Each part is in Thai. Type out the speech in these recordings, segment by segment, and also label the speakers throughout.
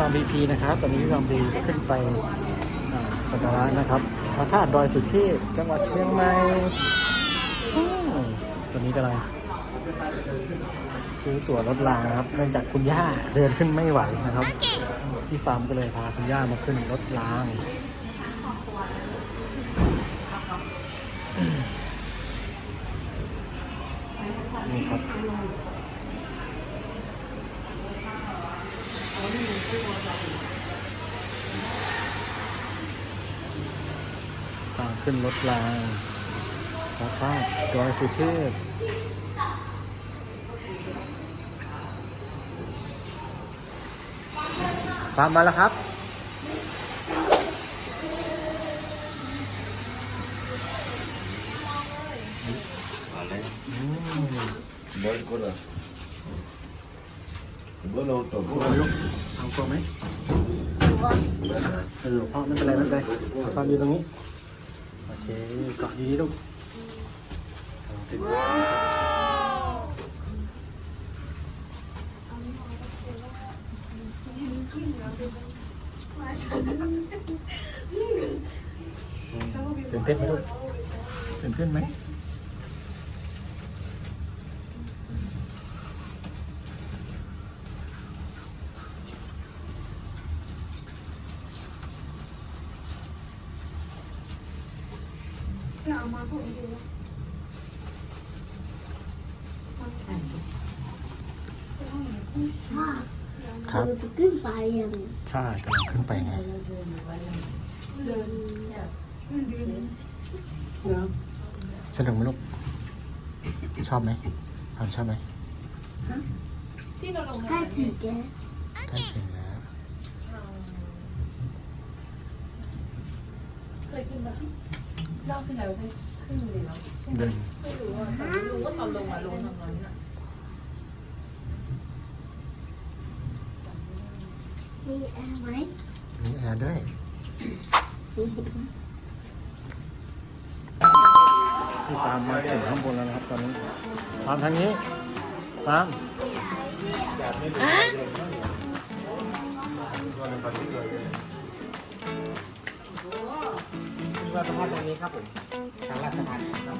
Speaker 1: ฟาร์มบีพีนะครับ ตอนนี้ฟาร์มบีขึ้นไปสักการะนะครับพระธาตุดอยสุเทพจังหวัดเชียงใหม่ตอนนี้กำลังซื้อตั๋วรถรางนะครับ เนื่องจากคุณย่าเดินขึ้นไม่ไหวนะครับ ที่ฟาร์มก็เลยพาคุณย่ามาขึ้นรถรางนี่ครับ ทางขึ้นรถรางพระธาตุดอยสุเทพตามมาแล้วครับ
Speaker 2: Vale.
Speaker 1: อืม
Speaker 2: Voy con la. Voy a
Speaker 1: กลัว
Speaker 2: autobús.
Speaker 1: ไหมลูกเอากลัว ไหมเออพ่อไม่เป็นไรไม่เป็นไรเอาฟังอยู่ตร งนี้โอเคเกาะดีๆลูกเอาติดตื่นเต้นไหมลูกตื่นเต้นไหม
Speaker 3: พ่อ
Speaker 1: ครับ
Speaker 3: เราจะขึ้นไปยัง
Speaker 1: ใช่กำลังขึ้นไปไงสนุกไหมลูก ชอบไหมทำชอบไหม
Speaker 3: ใกล้ถึงแก
Speaker 1: ใกล้เชียงแล้ว
Speaker 4: เคยขึ้นปะ รอบที่แล้วไม่ขึ้นเลยเนาะใช่ไหม
Speaker 1: เดิน
Speaker 4: ไม่รู้อะแต่ไม่รู้ว่าตอนลงอะลงทางนั้นอะ
Speaker 3: มีแอร์ไหม
Speaker 1: มีแอร์ด้วย
Speaker 3: มี
Speaker 1: ที่ตามมาถึงข้างบนแล้วนะครับตอนนี้ตามทางนี้ตาม ว่าสภาพตรงนี้ครับผมทางราชการครับ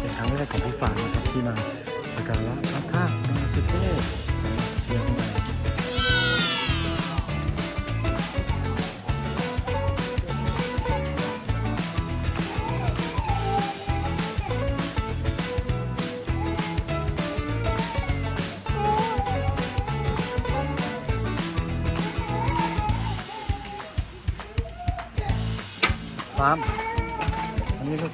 Speaker 1: เป็นครั้งแรกของพี่ฟางนะครับที่มาสักการะพระธาตุดอยสุเทพามอันนี้ลูก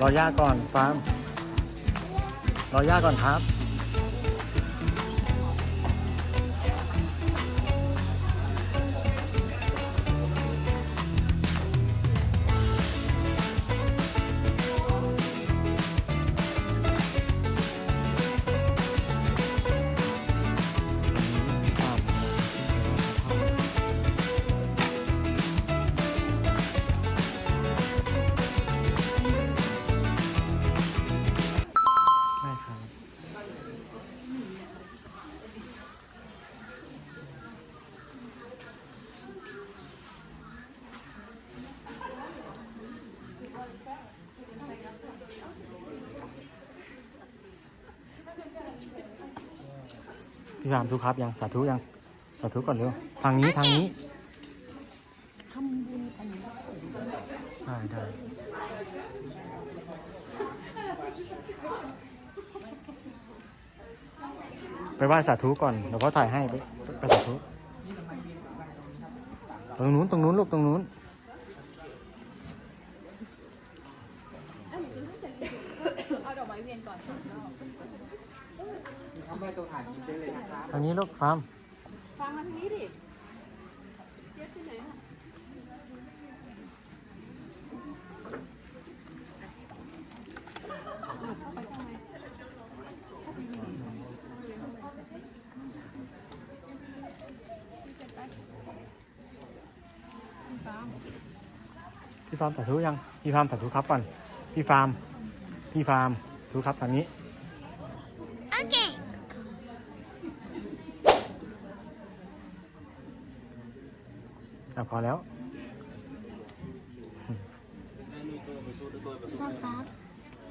Speaker 1: รอย่าก่อนฟาร์มรอย่าก่อนครับ พี่สามทุกครับยังสาธุยังสาธุก่อนเร็วทางนี้ทางนี้ได้ได้ไปไหว้สาธุก่อนเดี๋ยวพ่อถ่ายให้ไปไปสาธุตรงนู้นตรงนู้นลูกตรงนู้น
Speaker 4: อัน
Speaker 1: ทางนี้ลูกฟาร์ม
Speaker 4: ฟาร์มมาทางนี้ดิ
Speaker 1: พี่ฟาร์มสาธุยัง พี่ฟาร์มสาธุครับก่อน พี่ฟาร์ม พี่ฟาร์มสาธุครับทางนี้ะพอแล้ว
Speaker 3: พ่อครับ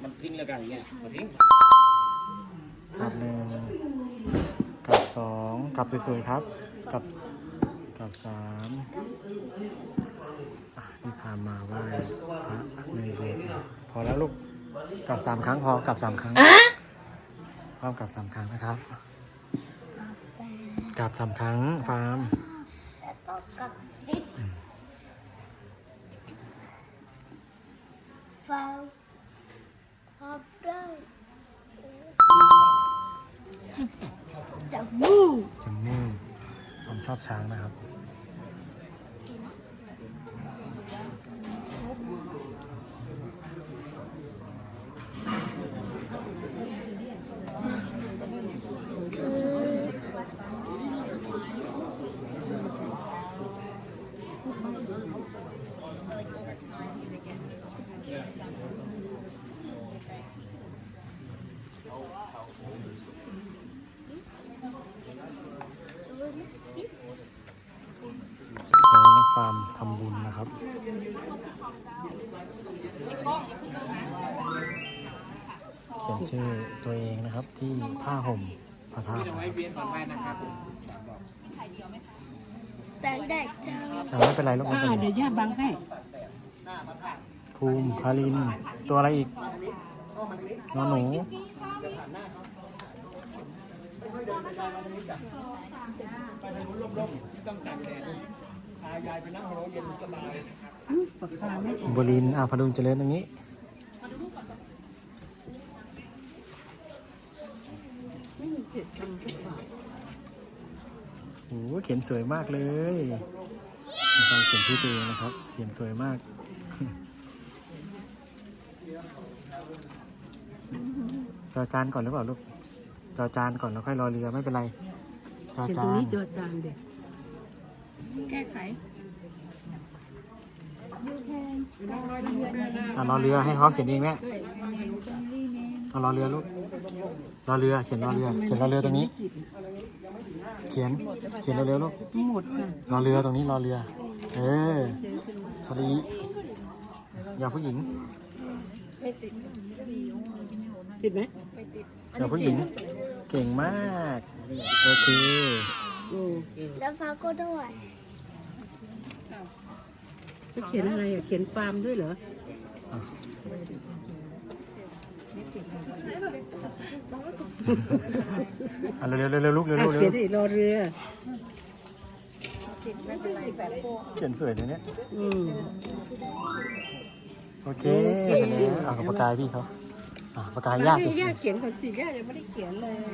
Speaker 2: มันทิ้งแล้วกันอย่างเงี้ยมันทิ้ง
Speaker 1: กลับหนึ่งกลับสองกลับสวยๆครับกลับกลับสามอะนี่พามาไหว้พระในโบสถ์พอแล้วลูกกลับสามครั้งพอกลับสามครั้งพร้อมกลับสามครั้งนะครับกลับสามครั้งฟาร์ม
Speaker 3: แล้วก็กับซิปฟังพับได้จับมู
Speaker 1: จมูผมชอบช้างนะครับ แล้วนักฟาร์มทำบุญนะ ครับเขียนชื่อตัวเองนะครับที่ผ้าห่มพระธาตุนะครับ
Speaker 3: แสงแดดจ้า
Speaker 1: อะไม่เป็นไรลูกไม่เป็นไร
Speaker 4: เดี๋ยวย่าบังให้
Speaker 1: ภูมิคาริน ตัวอะไรอีกนอนหนู
Speaker 4: ปาก กาไม่
Speaker 1: บุรินทร์อะพดุงเจริญตรงนี้
Speaker 4: ไม่มีเศษตังค์สักบาท
Speaker 1: โอ้โหเขียนสวยมากเลยมีการเขียนชื่อตัวเองนะครับ เขียนสวยมาก จอจานก่อนหรือเปล่าลูก จอจานก่อนแล้วค่อยรอเรือไม่เป็นไร จอ
Speaker 4: เขียน
Speaker 1: จา
Speaker 4: ตรง
Speaker 1: น
Speaker 4: นี้จอจานเด็ก แก้ไข
Speaker 1: อะรอเรือให้เขาเขียนเองแม่เอารอเรือลูกรอเรือเขียนรอเรือ เขียนรอเรือตรงนี้ เขียน เขียนเร็วๆลูก
Speaker 4: หมดค่ะ
Speaker 1: รอเรือตรงนี้รอเรือ เออสวัสดีอย่าผู้หญิง
Speaker 4: ติดไหม
Speaker 1: อย่าผู้หญิง เก่งมาก โอเค
Speaker 4: โอ้
Speaker 3: แล้วฟ้าก็ด้วย
Speaker 4: ไปเขียนอะไรอะเขียนฟาร์มด้วยเหรอ
Speaker 1: อะเร็วๆเร็วๆลูกเร็ว
Speaker 4: อะ
Speaker 1: ๆเร็
Speaker 4: เขียน
Speaker 1: ว
Speaker 4: ดิรอเรือ
Speaker 1: ๆเขียนสวยเลยเนี่ย
Speaker 4: อืม
Speaker 1: โอเค
Speaker 4: โอเค
Speaker 1: เสร็จแล้วอะกับปากกาพี่เขาอะปากกายากสิ
Speaker 4: ย่าเขียนก่อนสิย่ายังไม่ได้เขียนเลย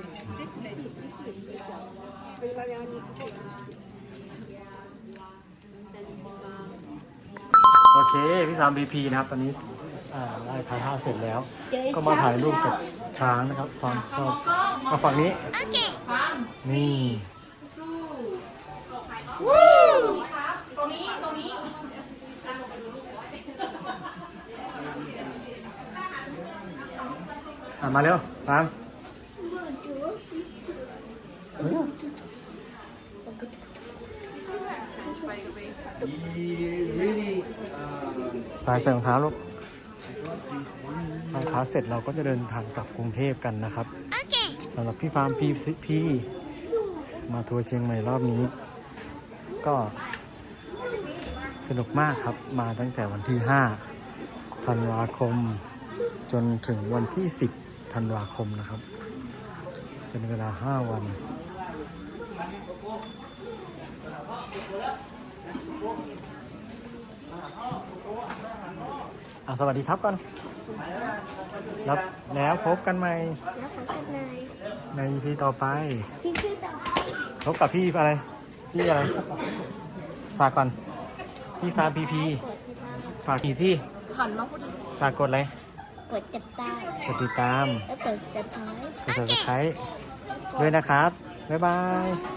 Speaker 1: พี่สามบีพีนะครับตอนนี้อ่าได้พายท่าเสร็จแล้ว ก็มาถ่ายรูปกับช้างนะครับฝั่งก็มาฝั่งนี้นี่อะมาเร็วฟั งไปใส่รองเท้าลูกพายท้าเสร็จเราก็จะเดินทางกลับกรุงเทพกันนะครับสำหรับพี่ฟาร์มพี่ซิพี่มาทัวร์เชียงใหม่รอบนี้ ก็สนุกมากครับมาตั้งแต่วันที่ 5 ธันวาคม จนถึงวันที่ 10 ธันวาคมนะครับ เป็นเวลา 5 วัน สวัสดีครับก่อน แล้วแล้วพบกันใหม่
Speaker 3: แล้วพบกันใน
Speaker 1: ในทีต่อไป
Speaker 3: พี่ชื่อต่อ
Speaker 1: พบกับพี่อะไร พี่อะไร ฝากก่อน พี่ฟ้าพีพีฝากกี่ที่
Speaker 4: หันมาพอดี
Speaker 1: ฝากกดอะไร
Speaker 3: กดติดตาม
Speaker 1: กดติดตาม
Speaker 3: แล้วกดสไครต์
Speaker 1: กด subscribe ด้วยนะครับ บ๊ายบาย
Speaker 3: บ